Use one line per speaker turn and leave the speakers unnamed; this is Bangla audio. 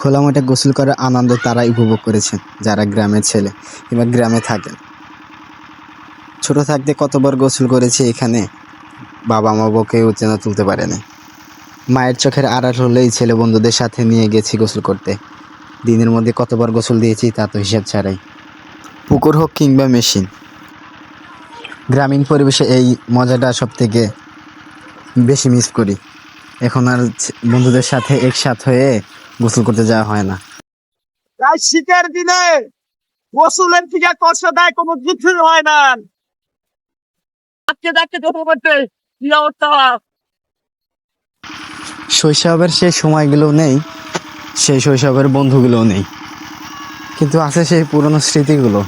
খোলা মাঠে গোসল করার আনন্দ তারাই উপভোগ করেছেন যারা গ্রামের ছেলে কিংবা গ্রামে থাকেন। ছোট থাকতে কতবার গোসল করেছি এখানে বাবা মা বকে চেনা তুলতে পারেনি। মায়ের চোখের আড়াল হলেই ছেলে বন্ধুদের সাথে নিয়ে গেছি গোসল করতে। দিনের মধ্যে কতবার গোসল দিয়েছি তা তো হিসাব ছাড়াই। পুকুর হোক কিংবা মেশিন, গ্রামীণ পরিবেশে এই মজাটা সব থেকে বেশি মিস করি। এখন আর বন্ধুদের সাথে একসাথ হয়ে গোসল করতে যাওয়া হয় না।
তাই শীতের দিনে গোসলের থেকে কষ্ট দেয় কোনো কিছু হয় না। আজকে দেখতে করতে কি অবস্থা?
শৈশবের সেই সময়গুলো নেই সেই শৈশবের বন্ধুগুলো নেই। কিন্তু আছে সেই পুরনো স্মৃতিগুলো।